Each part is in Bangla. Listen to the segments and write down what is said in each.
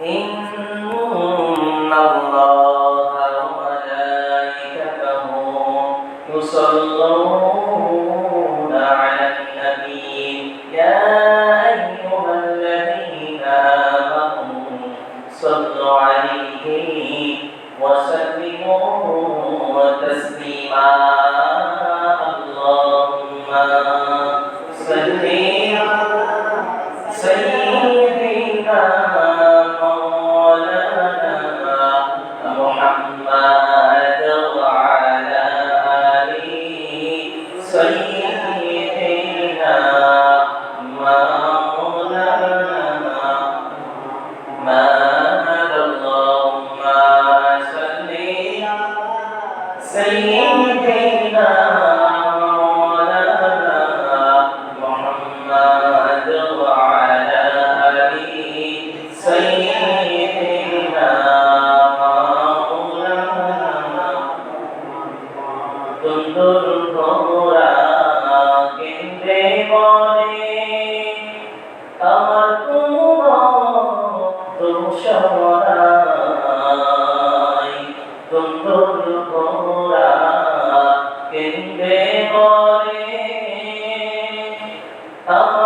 Amen. আমার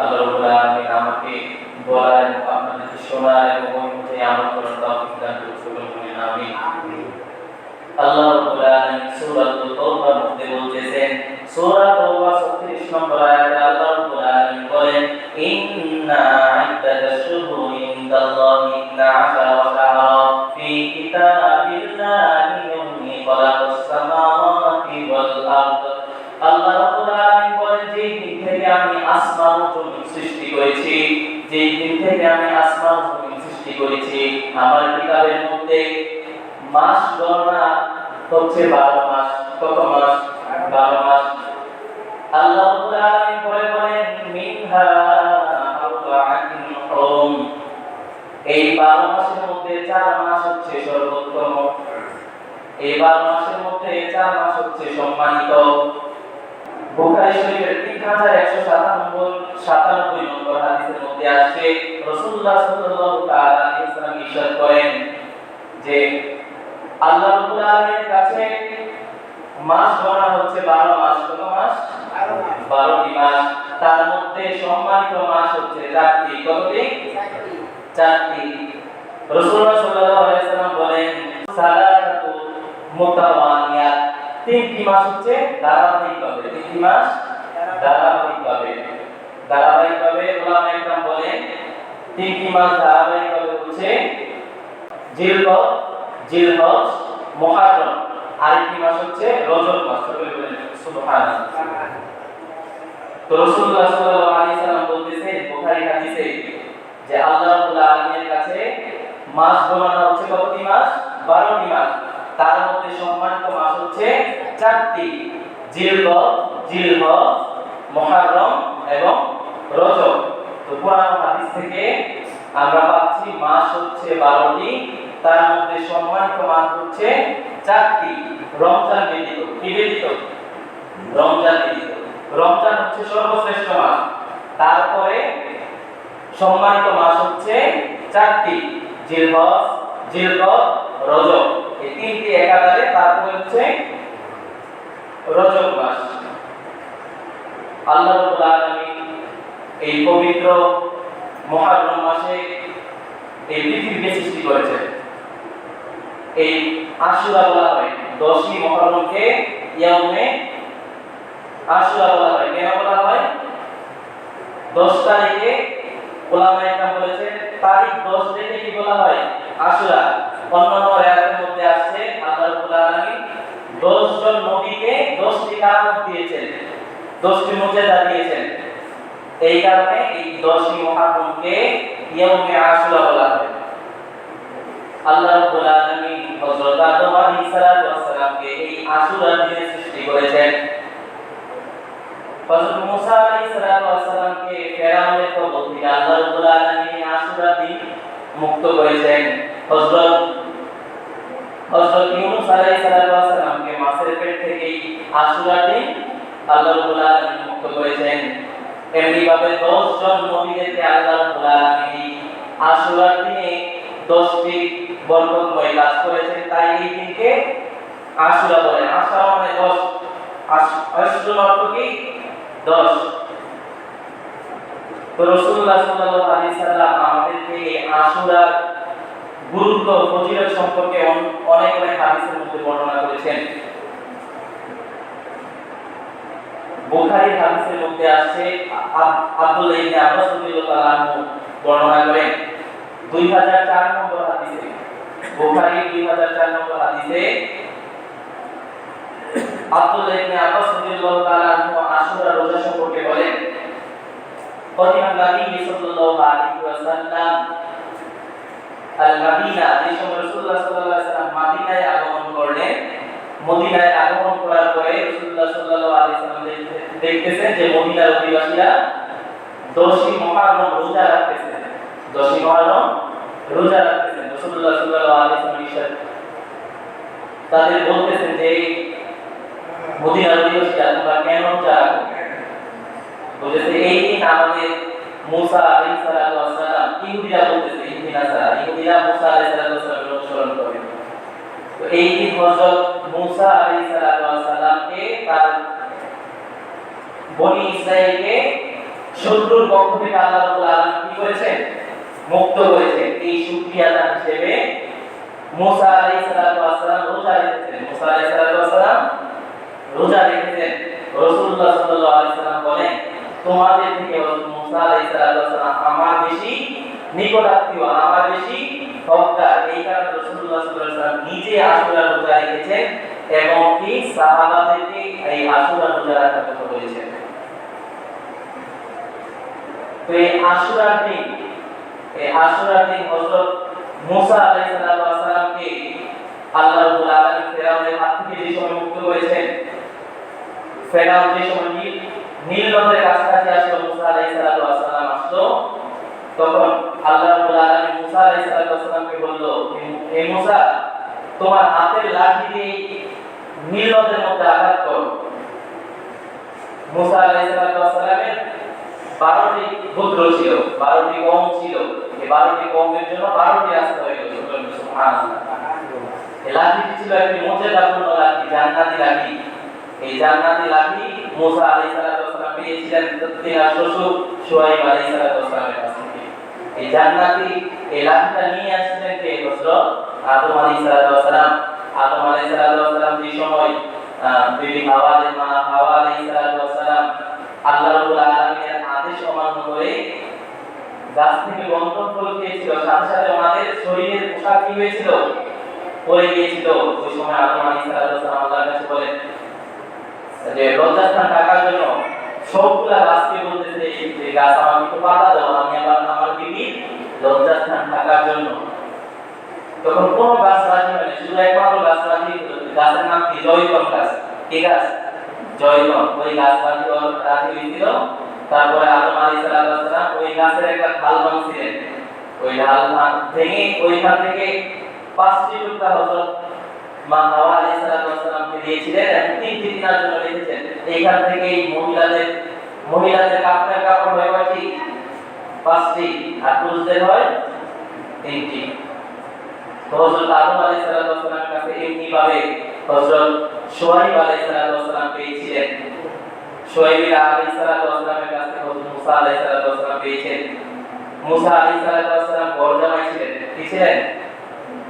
আল্লাহ রাব্বুল আলামিন আমাকে বলার এবং আপনাদেরকে বলেন, আমিন। আল্লাহ রাব্বুল আলামিন সূরাতুল তাওবার মধ্যে বলতেছেন, সূরা তাওবা 36 নম্বর আয়াতে আল্লাহ রাব্বুল আলামিন বলেন, ইন্না ইদ্দাতাশ মাস গণনা হচ্ছে বারো মাস। কত মাস? বারো মাস। আল্লাহ মিনহা এই বারো মাসের মধ্যে চার মাস হচ্ছে সর্বোত্তম। এই বারো মাসের মধ্যে চার মাস হচ্ছে সম্মানিত। বুখারী শরীফের তিন হাজার একশো সাতানব্বই সাতানব্বই নম্বর হাদিসের মধ্যে আসছে রসুল্লাহ সাল্লাল্লাহু তাআলা ইরশাদ করেন যে আল্লাহ রাব্বুল আলামিনের কাছে মাস গণনা হচ্ছে 12 মাস কত মাস? 12টি মাস। তার মধ্যে সম্মানিত মাস হচ্ছে চারটি কতটি? চারটি। রাসূলুল্লাহ সাল্লাল্লাহু আলাইহি ওয়াসাল্লাম বলেন সালাতু মুতাওয়ানিয়াত তিনটি মাস হচ্ছে ধারাবাহিকভাবে। তিনটি মাস ধারাবাহিকভাবে। ধারাবাহিকভাবে ওলামা একরাম বলেন তিনটি মাস ধারাবাহিকভাবে হচ্ছে জিলহজ জিলহজ মুহররম আরেকটি মাস হচ্ছে রজব মাস সকলে বলেন তো রাসূলুল্লাহ সাল্লাল্লাহু আলাইহি সাল্লাম বলতেছেন, বুখারী হাদিসে, যে আল্লাহ রাব্বুল আলামিনের কাছে মাস গণনা হচ্ছে কতটি মাস? বারোটি মাস। তার মধ্যে সম্মানিত মাস হচ্ছে চারটি। জিলগত জিলহজ মুহররম এবং রজব। তো কোরআন হাদিস থেকে আমরা পাচ্ছি মাস হচ্ছে বারোটি তার মধ্যে সম্মানিত মাস হচ্ছে চারটি। রমজান ব্যতীত কি ব্যতীত রমজান ব্যতীত। রমজান হচ্ছে সর্বশ্রেষ্ঠ মাস। তারপরে সম্মানিত মাস হচ্ছে চারটি, জিলহজ, জিলকদ, রজব। এই তিনটি একাধারে তারপরে হচ্ছে রজব মাস। আল্লাহ রাব্বুল আলামিন এই পবিত্র মহারম মাসে এই পৃথিবীকে সৃষ্টি করেছেন। এই আশুরা বলা হয়। দশই মহরমকে ইয়াউমে আশুরা বলা হয়। কেন বলা হয়? দশ তারিখে ওলামা তারিখ দশ কি বলা হয়? আশুরা। অন্যান্য আয়াতের মধ্যে আসছে, আল্লাহ রাব্বুল আলামিন জন নবীকে দিয়েছেন, দশটি মর্যাদা দিয়েছেন। এই কারণে এই দশই মহারমকে ইয়াউমে আশুরা বলা হয়। আল্লাহ রাব্বুল হযরত আদম আলাইহিস সালাতু এই আশুরার দিনে সৃষ্টি করেছেন। হযরত মুসা আলাইহিস সালাতু ফেরাউনের কবল থেকে আল্লাহ রাব্বুল আলামিন আশুরার দিন মুক্ত করেছেন। হযরত হযরত ইউনূস আলাইহিস সালাতু মাছের পেট থেকে এই দিন আল্লাহ রাব্বুল আলামিন মুক্ত করেছেন। এমনি ভাবে 10 জন নবীদেরকে আল্লাহ রাব্বুল আলামিন আশুরার দিনে 10টি বরকতময় কাজ করেছেন, তাই এই দিনকে আশুরা বলে আশুরা মানে 10 আশুরা অর্থ কি? 10 তো রাসূলুল্লাহ সাল্লাল্লাহু আলাইহি সাল্লাম আমাদেরকে এই আশুরার গুরুত্ব, ফজিলত সম্পর্কে অনেক অনেক হাদিসের মধ্যে বর্ণনা করেছেন। বুখারী হাদিসের মধ্যে আছে আব- আব্দুল্লাহ ইবনে আব্বাস রাদিয়াল্লাহু আনহু বর্ণনা করেন। 2004 নম্বর হাদিসে বুখারী 2004 নম্বর হাদিসে আব্দুল্লাহ ইবনে আব্বাস রাদিয়াল্লাহু তাআলা আনহু আশুরা রোজা সম্পর্কে বলেন কদিমান নবী সাল্লাল্লাহু আলাইহি ওয়াসাল্লাম আল মদিনা যে সময় রাসূলুল্লাহ সাল্লাল্লাহু আলাইহি ওয়াসাল্লাম আগমন করলেন, মদিনায় আগমন করার পরে রাসূলুল্লাহ সাল্লাল্লাহু আলাইহি ওয়াসাল্লাম দেখতেছেন যে মদিনার অধিবাসীরা দশই মহরম রোজা রাখতেছে দশই মহরম রোজা রাখতেছে রাসূলুল্লাহ সাল্লাল্লাহু আলাইহি ওয়াসাল্লাম তাদের বলতেছেন যে মদিনার অধিবাসীরা তোমরা কেন রাখো বলেছে এই দিন আমাদের মুসা আলাইহিস সালাতু ওয়াস ইহুদিরা বলতেছে ইহুদিনা সারা ইহুদিরা মুসা আলাইহিস সালাতু ওয়াস অনুসরণ করে তো এই দিন হযরত মুসা আলাইহিস সালাতু ওয়াস সালামকে তার বনি ইসরাইলকে শত্রুর পক্ষ থেকে আল্লাহ আলামিন কি করেছেন? মুক্ত করেছেন এই শুকরিয়া দান হিসেবে মুসা ওয়াস সালাম রোজা রেখেছেন। মুসা ওয়াস সালাম রোজা রেখেছেন। বলেন, তোমাদের থেকে সালাম আমার বেশি নিকটাত্মীয়, আমার বেশি হকদার। এই কারণে নিজে রোজা রেখেছেন এবং কি? সাহাবাদেরকে এই আশুরা রোজা রাখার কথা বলেছেন তো এই দিন এই আশুরার হযরত মুসা আলাইহিস সালামকে আল্লাহ রাব্বুল আলামিন ফেরাউনের হাত থেকে যে সময় মুক্ত করেছেন, ফেরাউন যে সময় নীল নদের কাছাকাছি আসলো, মুসা আলাইহিস সালাম আসলো, তখন আল্লাহ রাব্বুল আলামিন মুসা আলাইহিস সালামকে বলল হে মুসা, তোমার হাতের লাঠি দিয়ে নীল নদের মধ্যে আঘাত করো। মুসা আলাইহিস সালামের বারোটি পুত্র ছিল, বারোটি কম ছিল। এই বারোটি কমের জন্য বারোটি রাস্তা হয়ে গেল লাঠিটি ছিল একটি মর্যাদাপূর্ণ লাঠি, জান্নাতি লাঠি। এই জান্নাতি লাঠি মুসা আলাইহিস সালাম পেয়েছিলেন তার শ্বশুর শুআইব আলাইহিস সালামের কাছ থেকে। এই জান্নাতি এই লাঠিটা নিয়ে আসছিলেন কে? হযরত আদম আলাইহিস সালাম। আদম আলাইহিস সালাম যে সময় বিবি হাওয়ার মা হাওয়া আলাইহিস সালাম আল্লাহ রাব্বুল আলামিনের আদেশ অমান্য করে গাছ থেকে গন্ধম ফল খেয়েছিল সাথে সাথে ওনাদের শরীরের পোশাক কি হয়েছিল? পড়ে গিয়েছিল। ওই সময় আদম সালাম আল্লাহর কাছে যে, লজ্জাস্থান জন্য সবগুলা গাছকে বলতেছে যে গাছ আমাকে একটু পাতা দাও, আমি আমার বিবি লজ্জাস্থান জন্য। তখন কোন গাছ রাজি হয়নি শুধু একমাত্র গাছ রাজি গাছের নাম কি? জয়তন গাছ। কি গাছ? ওই গাছ রাজি রাজি হয়েছিল। তারপরে আদম আলী সালাম ওই গাছের একটা ঢাল ভাঙছিলেন ওই ঢাল ভাঙ- ওইখান থেকে পাঁচটি টুকরা হজরত মা হাওয়া আলী সালামকে দিয়েছিলেন এবং তিনটি দিনের জন্য রেখেছেন। এইখান থেকে এই মহিলাদের মহিলাদের কাপড়ের কাপড় হয় কয়টি? পাঁচটি। আর পুরুষদের হয় তিনটি। হযরত আদম আলাইহিস সালামের কাছে এমনি ভাবে হযরত শুআইব আলাইহিস সালাম পেয়েছিলেন? শুআইব আলাইহিস সালামের কাছে হযরত মুসা আলাইহিস সালাম পেয়েছেন। মুসা আলাইহিস সালাম বড় ছিলেন। কি ছিলেন?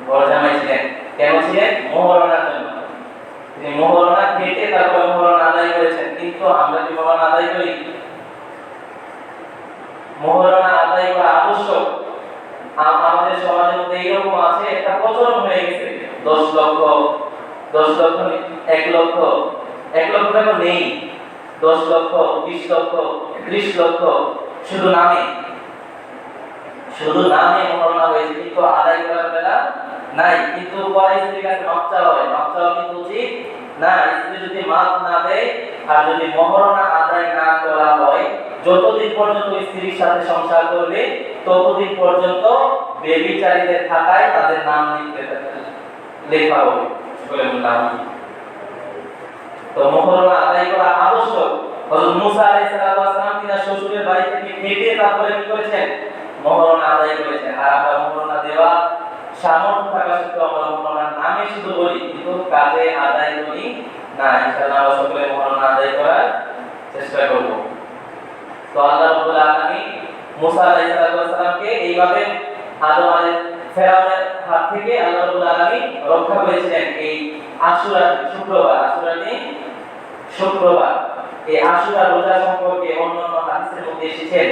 বড় ছিলেন। কেন ছিলেন? মোহরণার জন্য। তিনি মোহরণা কেটে তারপর মোহরণা আদায় করেছেন। কিন্তু আমরা কি মোহরণা আদায় করি? মোহরণা আদায় করা আবশ্যক। আমাদের সমাজের মধ্যে এইরকম আছে, একটা প্রচলন হয়ে গেছে। দশ লক্ষ দশ লক্ষ এক লক্ষ। এক লক্ষ টাকা নেই। দশ লক্ষ, বিশ লক্ষ, ত্রিশ লক্ষ, শুধু নামে। শুধু নামে মহরণা হয়েছে, কিন্তু আদায় করার বেলা নাই। কিন্তু পরে স্ত্রীর কাছে চাওয়া হয়। চাওয়া কিন্তু উচিত না, স্ত্রী যদি মাপ না দেয় আর যদি মহরণা আদায় না করা হয়, যতদিন পর্যন্ত স্ত্রীর সাথে সংসার করবে, ততদিন পর্যন্ত বেবিচারীদের খাতায় তাদের নাম লিখতে লেখা হবে। নাম তো মহরণা আদায় করা আবশ্যক। হযরত মুসা আলাইহিস সালাম তিনি শ্বশুরের বাড়ি থেকে হেঁটে তারপরে কি করেছেন? মহরণা আদায় করেছেন আর আমরা মহরণা দেওয়া সামর্থ্য থাকা সত্ত্বেও আমরা মহরণার নামে শুধু বলি, কিন্তু কাজে আদায় করি না। ইনশাআল্লাহ আমরা সকলে মহরণা আদায় করার চেষ্টা করব। তো আল্লাহ রাব্বুল আলামিন মুসা আলাইহিস সালামকে এইভাবে আদম আলাইহিস ফেরাউনের হাত থেকে আল্লাহ রাব্বুল আলামিন রক্ষা করেছিলেন এই আশুরা শুক্রবার। আশুরা দিন শুক্রবার। এই আশুরা রোজা সম্পর্কে অন্যান্য হাদিসের মধ্যে এসেছেন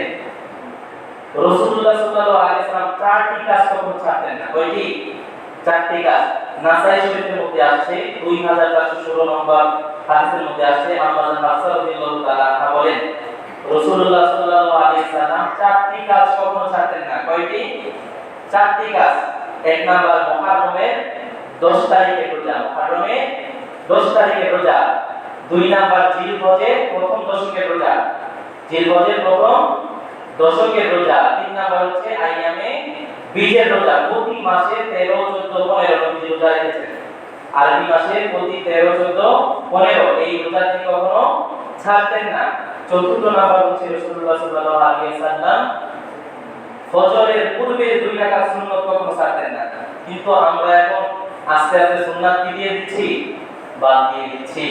রাসূলুল্লাহ সাল্লাল্লাহু আলাইহি সাল্লাম চারটি কাজ কখনো ছাড়তেন না। কয়টি? চারটি কাজ। নাসাই শরীফের মধ্যে আসছে 2416 নম্বর হাদিসের মধ্যে আসছে আমাদের হাফসা রাদিয়াল্লাহু তাআলা আনহা বলেন রাসূলুল্লাহ সাল্লাল্লাহু আলাইহি সাল্লাম চারটি কাজ কখনো ছাড়তেন না। কয়টি? চারটি কাজ। এক নাম্বার মুহররমের 10 তারিখে রোজা। মুহররমের 10 তারিখে রোজা। দুই নাম্বার জিলহজের প্রথম দশকের রোজা। জিলহজের প্রথম দশকের রোজা, তিন নাম্বার হচ্ছে আইয়ামে বীজের রোজা, প্রতি মাসে 13 14 15 নবী রোজা রেখেছেন। আরবি মাসে প্রতি 13 14 15 এই রোজা তিনি কখনো ছাড়তেন না। চতুর্থ নাম্বার হচ্ছে রাসূলুল্লাহ সাল্লাল্লাহু আলাইহি সাল্লাম ফজরের পূর্বে দুই রাকাত সুন্নাত কখনো ছাড়তেন না। কিন্তু আমরা এখন আস্তে আস্তে সুন্নাত কি দিয়ে দিচ্ছি? বাদ দিয়ে দিচ্ছি।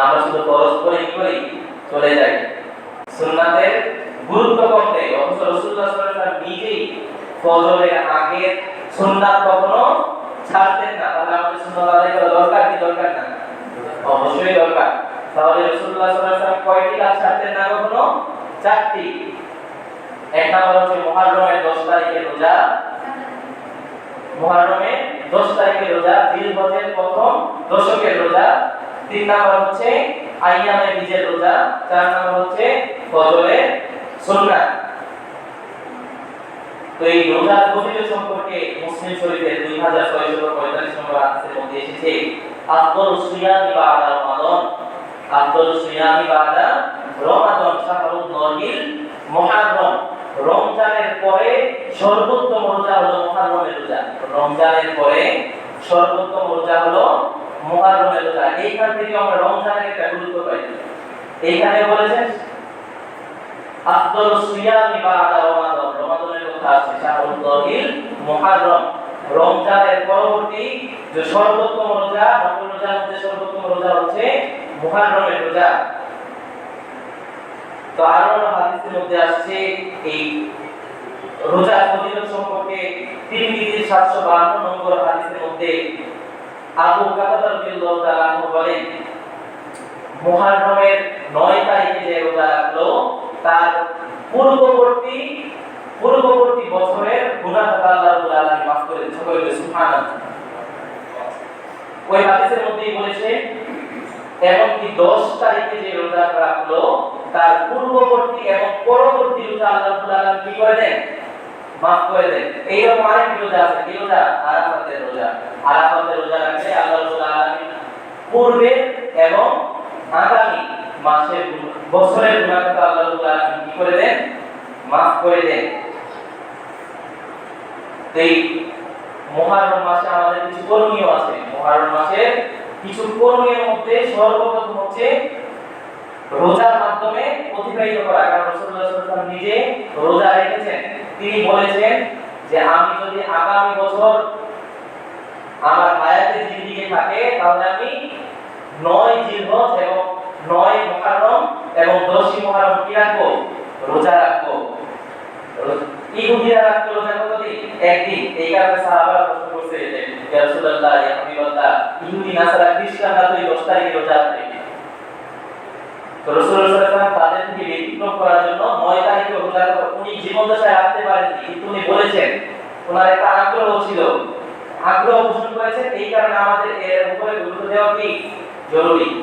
আমরা শুধু পরস্পরই করি? চলে যাই। সুন্নাতের গুরুত্ব কম অথচ আলাইহি ওয়াসাল্লাম নিজেই ফজরের আগে সুন্নাত কখনো ছাড়তেন না। তাহলে আমাদের সুন্নাত আদায় করা দরকার কি দরকার না? অবশ্যই দরকার। তাহলে আলাইহি ওয়াসাল্লাম কয়টি কাজ ছাড়তেন না কখনো? চারটি। এক নাম্বার হচ্ছে মুহররমের 10 তারিখে রোজা। মুহররমের 10 তারিখে রোজা জিলহজের প্রথম দশকের রোজা। তিন নাম্বার হচ্ছে আইয়ামে বীজের রোজা। চার নাম্বার হচ্ছে ফজরের সুন্নাত তো এই রোজার ফজিলত সম্পর্কে মুসলিম শরীফের 2645 নম্বর হাদিসের মধ্যে এসেছে, আফদল সিয়ামি বাদা রমাদান, আফদল সিয়ামি বাদা রমাদান শাহরুল নহিল মুহররম। রমজানের পরে সর্বোত্তম রোজা হলো মুহররমের রোজা। রমজানের পরে সর্বোত্তম রোজা হলো মুহররমের রোজা। এইখান থেকে আমরা রমজানের একটা গুরুত্ব পাই। এইখানে বলেছেন আফদল সিয়ামি বাদা রমাদান। রমাদানের কথা আছে শাহরুল মুহররম। রমজানের পরবর্তী যে সর্বোত্তম রোজা নফল রোজার মধ্যে সর্বোত্তম রোজা হচ্ছে মুহররমের রোজা। তো আরও হাদিসের মধ্যে আসছে, এই রোজা ফজিলত সম্পর্কে তিরমিজির 752 নম্বর হাদিসের মধ্যে আবু কাতাদা রাদিয়াল্লাহু তাআলা বলেন, মুহররমের 9 তারিখে যে রোজা রাখল তার পূর্ববর্তী পূর্ববর্তী বছরের গুনাহ আল্লাহ রাব্বুল মাফ করে দিয়েছে সকলে সুবহানাল্লাহ। ওই হাদিসের মধ্যেই বলেছে, এমনকি দশ তারিখে যে রোজা রাখল তার পূর্ববর্তী এবং পরবর্তী রোজা আল্লাহ রাব্বুল কি করে দেন? মাফ করে দেন। এইরকম আরেকটি রোজা আছে। কি রোজা? আরাফাতের রোজা। আরাফাতের রোজা রাখলে আল্লাহ রাব্বুল আলামিন পূর্বে এবং আগামী মাসের বছরের গুণাখাতা আল্লাহ আলামিন কি করে দেন? মাফ করে দেন। এই মহারম মাসে আমাদের কিছু করণীয় আছে। মহারম মাসে কিছু করণীয় মধ্যে সর্বপ্রথম হচ্ছে রোজার মাধ্যমে অতিবাহিত করা। কারণ রাসূলুল্লাহ সাল্লাল্লাহু নিজে রোজা রেখেছেন। তিনি বলেছেন যে, আমি যদি আগামী বছর আমার হায়াতে জিন্দিগি থাকে, তাহলে আমি নয় জিলহজ এবং নয় মুহররম এবং দশই মুহররম কি রাখব? রোজা রাখব। ইহুদিরা রাখতো রোজা কতদিন একদিন। এই কারণে সাহাবারা প্রশ্ন করছে যে রাসূলুল্লাহ, ইয়া হাবিবাল্লাহ, ইহুদি, নাসারা খ্রিস্টানরা তো এই দশ তারিখে রোজা রাখে উনি জীবন দশায় রাখতে পারেননি। কিন্তু বলেছেন, ওনার আগ্রহ ছিল। আগ্রহ পোষণ করেছেন। এই কারণে আমাদের এর উপরে গুরুত্ব দেওয়া কি? জরুরি।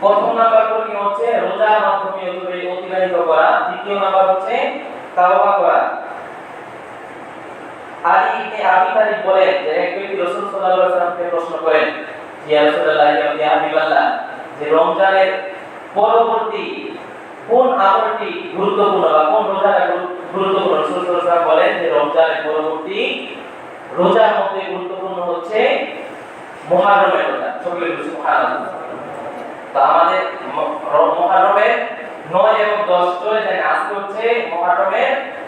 প্রথম নাম্বার করণীয় হচ্ছে রোজার মাধ্যমে অতিবাহিত করা। দ্বিতীয় নাম্বার হচ্ছে তাওবা করা। আলী ইবনে আবি তালিব বলেন যে, এক ব্যক্তি রাসূল সাল্লাল্লাহু আলাইহি ওয়াসাল্লামকে প্রশ্ন করেন, ইয়া রাসূলুল্লাহ, ইয়া হাবিবাল্লাহ যে রমজানের পরবর্তী কোন আমলটি গুরুত্বপূর্ণ বা কোন রোজাটা গুরুত্বপূর্ণ? রাসূল সাল্লাল্লাহু বলেন যে, রমজানের পরবর্তী রোজার মধ্যে গুরুত্বপূর্ণ হচ্ছে মুহররমের রোজা সকলে সুবহানাল্লাহ।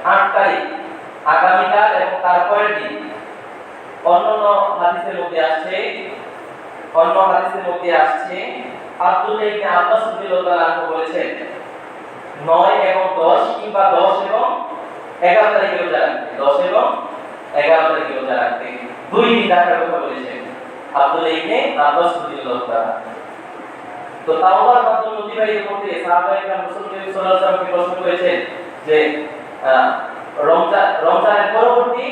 আট তারিখ আগামীকাল এবং তারপরের দিন। অন্যান্য হাদিসের মধ্যে আসছে, অন্য আনহু এবং দশ কিংবা দশ এবং এগারো তারিখে রোজা রাখতে এবং এগারো তারিখে রোজা দুই দিন রাখার কথা বলেছেন আব্দুল্লাহ ইবনে আব্বাস রাদিয়াল্লাহু তাআলা তো তাওবার মাধ্যমে অতিবাহিত করতে সাহাবায়ে কেরাম রাসূলুল্লাহ সাল্লাল্লাহু আলাইহি ওয়াসাল্লামকে প্রশ্ন করেছেন যে রমজান রমজানের পরবর্তী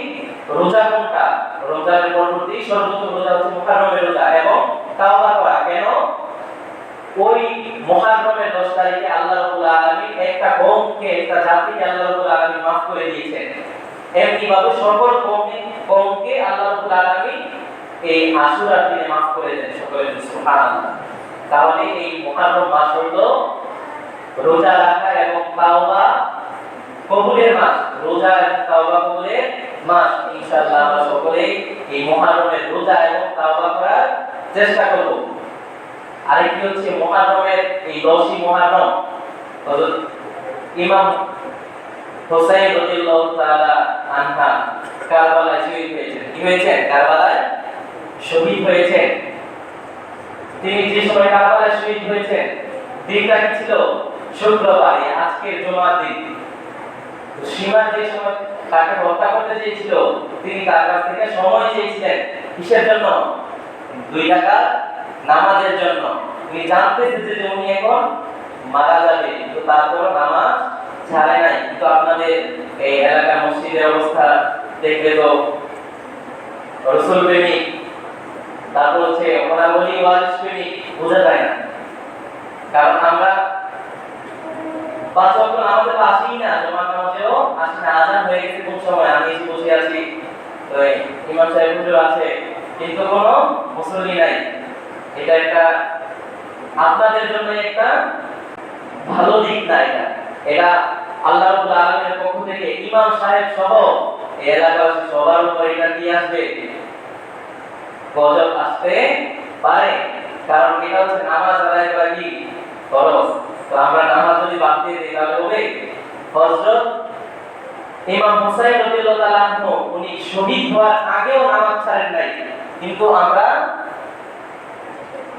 রোজা কোনটা? রমজানের পরবর্তী সর্বোত্তম রোজা হচ্ছে মুহররমের রোজা এবং তাওবা করা। কেন? ওই মুহররমের 10 তারিখে আল্লাহ রাব্বুল আলামিন একটা কওমকে একটা জাতিকে আল্লাহ রাব্বুল আলামিন maaf করে দিয়েছেন। এমনি ভাবে সকল কওমে কওমকে আল্লাহ রাব্বুল আলামিন এই আশুরার দিনে maaf করে দেন সকলের সুবহানাল্লাহ। তাহলে এই মুহররম মাস হলো রোজা রাখা এবং তাওবা কবুলের মাস। রোজা এবং তাওবা কবুলের মাস। ইনশাআল্লাহ আমরা সকলেই এই মুহররমের রোজা এবং তাওবা করার চেষ্টা করব। আরেকটি হচ্ছে মুহররমের এই দশই মুহররম। হযরত ইমাম হোসেন রাদিয়াল্লাহু তাআলা আনহা কারবালায় শহীদ হয়েছেন। কি হয়েছেন? কারবালায় শহীদ হয়েছেন। তিনি যে সময় কারবালায় শহীদ হয়েছেন দিনটা কি ছিল? শুক্রবার এই আজকের জুমার দিন। সীমা যে সময় তাকে হত্যা করতে চেয়েছিল, তিনি তার কাছ থেকে সময় চেয়েছিলেন কিসের জন্য? দুই টাকা নামাজের জন্য। তিনি জানতেছেন যে উনি এখন মারা যাবে, কিন্তু তারপর নামাজ ছাড়ে নাই। কিন্তু আপনাদের এই এলাকার মসজিদের অবস্থা দেখলে তো রসুল প্রেমিক তারপর হচ্ছে ওনার বলি প্রেমিক বোঝা যায় না। কারণ আমরা পাঁচ ওয়াক্ত নামাজে আসি না জমা নামাজেও আসি না। আজান হয়ে গেছে কোন সময়? আমি এসে বসে আছি ইমাম সাহেব হুজুর আছে। কিন্তু কোনো মুসল্লি নাই। এটা একটা আপনাদের জন্য একটা ভালো দিক না এটা। এটা আল্লাহ রাব্বুল পক্ষ থেকে ইমাম সাহেব সহ এলাকাবাসী সবার উপর এটা দিয়ে আসবে। গজব আসতে পারে। কারণ এটা হচ্ছে নামাজ আদায় করা কি? ফরজ। তো আমরা নামাজ যদি বাদ দিয়ে দিই, তাহলে হবে হযরত ইমাম হুসাইন রাদিয়াল্লাহু তাআলা আনহু, উনি শহীদ হওয়ার আগেও নামাজ ছাড়েন নাই। কিন্তু আমরা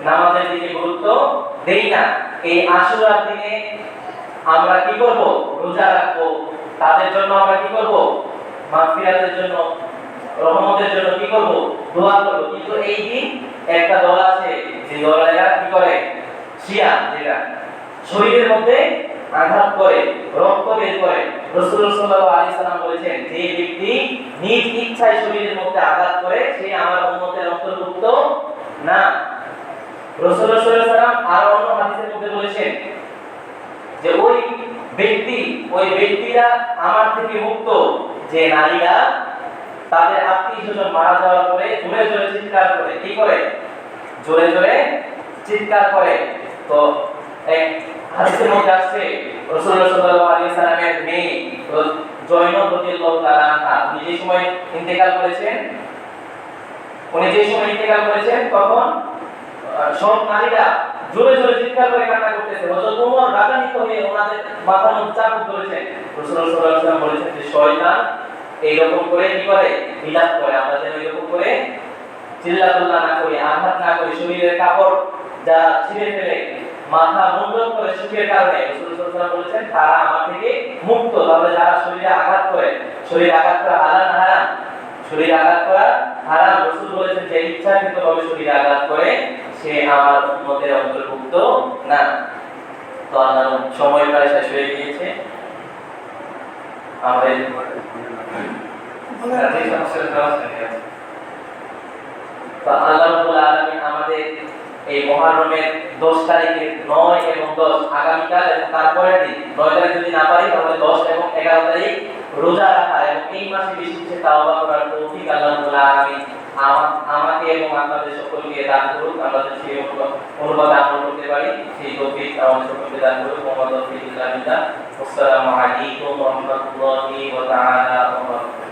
নামাজের দিকে গুরুত্ব দেই না। এই আশুরার দিনে আমরা কি করব? রোজা রাখব। তাদের জন্য আমরা কি করব? মাগফিরাতের জন্য রহমতের জন্য কি করব? দোয়া করব। কিন্তু এই দিন একটা দল আছে, যে দলেরা কি করে? শিয়া, যেটা শরীরের মধ্যে আঘাত করে, রক্ত বের করে। রাসূলুল্লাহ সাল্লাল্লাহু আলাইহি সাল্লাম বলেছেন, যে ব্যক্তি নিজ ইচ্ছায় শরীরের মধ্যে আঘাত করে, সে আমার উম্মতের অন্তর্ভুক্ত না। রাসূলুল্লাহ সাল্লাল্লাহু আলাইহি সাল্লাম আর অন্য হাদিসের মধ্যে বলেছেন যে ওই ব্যক্তি, ওই ব্যক্তিরা আমার থেকে মুক্ত, যে নারীরা তাদের আত্মীয় স্বজন মারা যাওয়ার পরে জোরে জোরে চিৎকার করে। কি করে? জোরে জোরে চিৎকার করে। তো এক হাদিসের মধ্যে আসছে, রাসূলুল্লাহ সাল্লাল্লাহু আলাইহি সাল্লামের মেয়ে জয়নব রাদিয়াল্লাহু তাআলা আনহা। উনি যে সময় ইন্তেকাল করেছেন, উনি যে সময় ইন্তেকাল করেছেন, তখন সব নারীরা জোরে জোরে চিৎকার করে কান্না করতেছে। হযরত ওমর রাগান্বিত হয়ে ওনাদের মধ্যে চাবুক ধরেছেন। রাসূলুল্লাহ সাল্লাল্লাহু আলাইহি সাল্লাম বলেছেন যে, শয়তান এইরকম করে কি করে? বিলাপ করে। আমরা যেন এরকম করে চিল্লাপাল্লা না করি, আঘাত না করি। শরীরের কাপড় যা ছিঁড়ে ফেলে, মাথা মুন্ডন করে কারণে বলেছেন, তারা আমার থেকে মুক্ত। তাহলে যারা শরীরে আঘাত করে, শরীরে আঘাত করা হারাম হারাম? শরীরে আঘাত করা হারাম। রাসূল বলেছেন, যে ইচ্ছাকৃত ভাবে শরীরে আঘাত করে, সে আমার উম্মতের অন্তর্ভুক্ত না। তো সময় প্রায় শেষ হয়ে গিয়েছে। আমাদের তো আল্লাহ রাব্বুল আলামিন আমাদের এই মহররমের 10 তারিখে 9 এবং 10 আগামীকাল এবং তারপরের দিন 9 তারিখ যদি না পারি, তাহলে 10 এবং 11 তারিখ রোজা বেশি বেশি তাওবা করার আমাকে এবং আপনাদের সকলকে দান করুক যেন সেই অনুবাদে আমল করতে পারি, সেই তৌফিক আমাদের সকলকে দান করুক, মোহাম্মদ والسلام عليكم ورحمة الله وتعالى وبركاته.